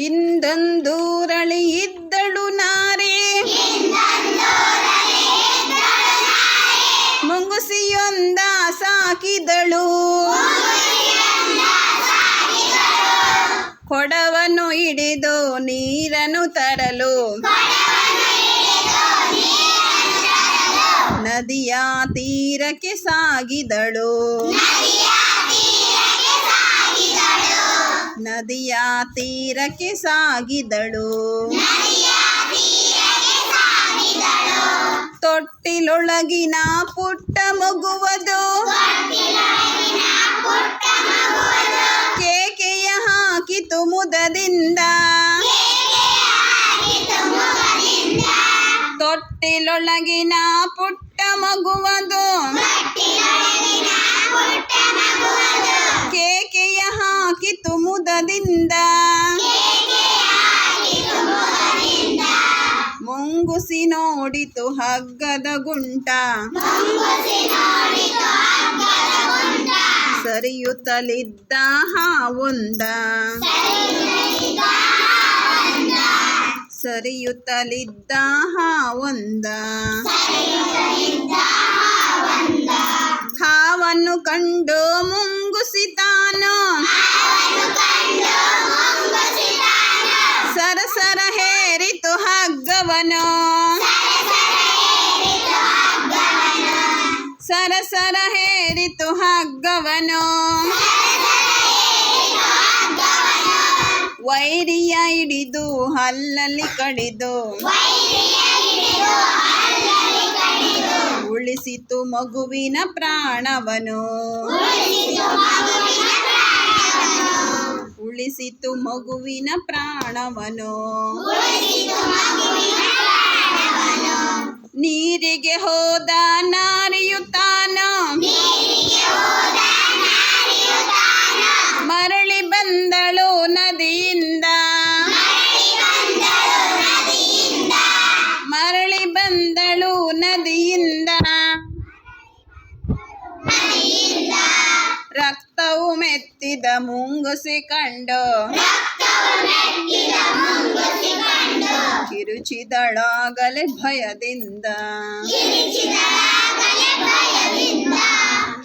ಇಂದೊಂದೂರಳಿ ಇದ್ದಳು ನಾರಿ. ಮುಂಗುಸಿಯೊಂದ ಸಾಕಿದಳು. ಕೊಡವನ್ನು ಹಿಡಿದು ನೀರನ್ನು ತರಲು. ನದಿಯ ತೀರಕ್ಕೆ ಸಾಗಿದಳು. ನದಿಯ ತೀರಕ್ಕೆ ಸಾಗಿದಳು. ತೊಟ್ಟಿಲೊಳಗಿನ ಪುಟ್ಟ ಮಗುವದು. ಕೇಕೆಯ ಹಾಕಿತು ಮುದದಿಂದ ತೊಟ್ಟಿಲೊಳಗಿನ ಪುಟ್ಟ ಮಗುವದು. ನೋಡಿತು ಹಗ್ಗದ ಗುಂಟ. ಸರಿಯುತ್ತಲಿದ್ದ ಹಾವೊಂದ ಸರಿಯುತ್ತಲಿದ್ದ ಹಾವೊಂದ ಹಾವನ್ನು ಕಂಡು ಮುಂಗುಸಿ ಸರಸರ ಹೇರಿತು ಹಗ್ಗವನು. ವೈರಿಯ ಹಿಡಿದು ಹಲ್ಲಲ್ಲಿ ಕಡಿದು. ಉಳಿಸಿತು ಮಗುವಿನ ಪ್ರಾಣವನು. ಉಳಿಸಿತು ಮಗುವಿನ ಪ್ರಾಣವನು. ನೀರಿಗೆ ಹೋದ ನಾರಿಯು ತಾನು ಮರಳಿ ಬಂದಳು ನದಿಯಿಂದ. ಮರಳಿ ಬಂದಳು ನದಿಯಿಂದ. ರಕ್ತವು ಮೆತ್ತಿದ ಮುಂಗುಸಿ ಕಂಡು. ಕಿರುಚಿದಳಾಗಲೇ ಭಯದಿಂದ.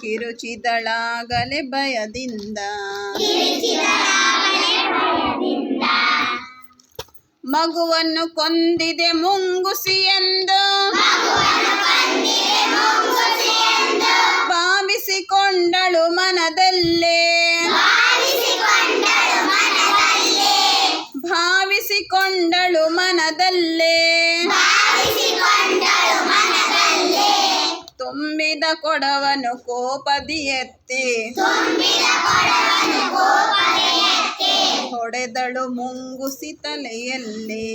ಕಿರುಚಿದಳಾಗಲೇ ಭಯದಿಂದ. ಮಗುವನ್ನು ಕೊಂದಿದೆ ಮುಂಗುಸಿ ಎಂದು. ಭಾವಿಸಿಕೊಂಡಳು ಮನದಲ್ಲೇ. ತುಂಬಿದ ಕೊಡವನು ಕೋಪದಿ ಎತ್ತಿ ಹೊಡೆದಳು ಮುಂಗುಸಿ ತಲೆಯಲ್ಲಿ.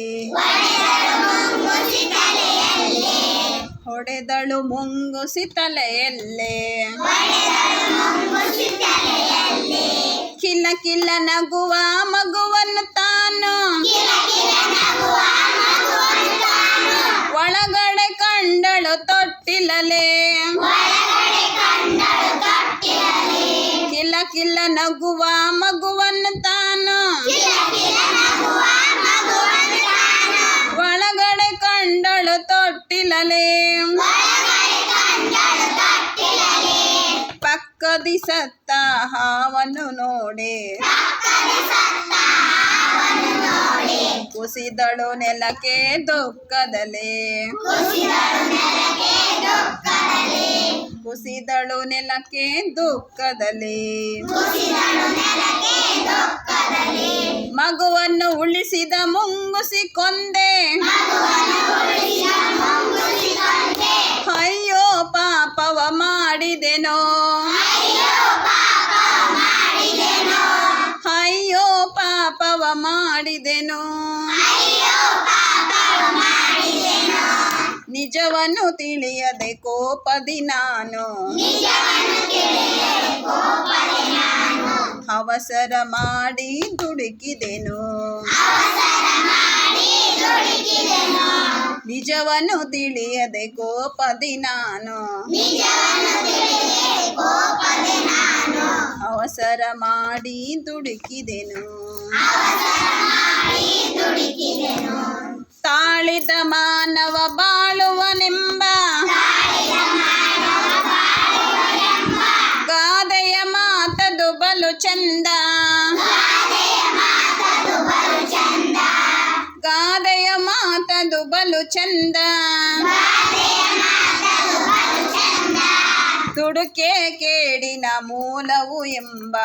ಹೊಡೆದಳು ಮುಂಗುಸಿ ತಲೆಯಲ್ಲಿ. ಕಿಲ್ಲ ಕಿಲ್ಲ ನಗುವ ಮಗುವನ್ನು ನಗುವ ಮಗುವನ್ನು ತಾನು. ಒಳಗಡೆ ಕಂಡಳು ತೊಟ್ಟಿಲಲೆ. ಪಕ್ಕದಿ ಸತ್ತ ಹಾವನ್ನು ನೋಡಿ. ಕುಸಿದಳು ನೆಲಕ್ಕೆ ದುಃಖದಲ್ಲಿ ಕುಸಿದಳು ನೆಲಕ್ಕೆ ದುಃಖದಲ್ಲಿ ಮಗುವನ್ನು ಉಳಿಸಿದ ಮುಂಗುಸಿ ಕೊಂದೆ ಅಯ್ಯೋ ಪಾಪವ ಮಾಡಿದೆನೋ. ಮಾಡಿದೆನೋ? ನಿಜವನ್ನು ತಿಳಿಯದೆ ಕೋಪದಿ ನಾನು. ಅವಸರ ಮಾಡಿ ದುಡುಕಿದೆನು ನಿಜವನು ತಿಳಿಯದೆ ಕೋಪದಿ ನಾನು. ಅವಸರ ಮಾಡಿ ದುಡುಕಿದೆನು. ತಾಳಿದ ಮಾನವ ಬಾಳುವನೆಂಬ ಗಾದೆಯ ಮಾತದು ಬಲು ಚಂದ. ಚಂದ. ತುಡುಕೆ ಕೇಡಿನ ಮೂಲವು ಎಂಬ.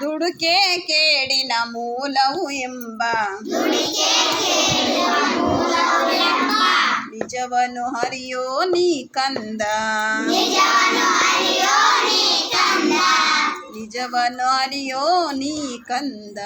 ದುಡುಕೆ ಕೇಡಿನ ಮೂಲವು ಎಂಬ. ನಿಜವನು ಹರಿಯೋ ನೀ ಕಂದ. ನಿಜವನು ಹರಿಯೋ ನೀ ಕಂದ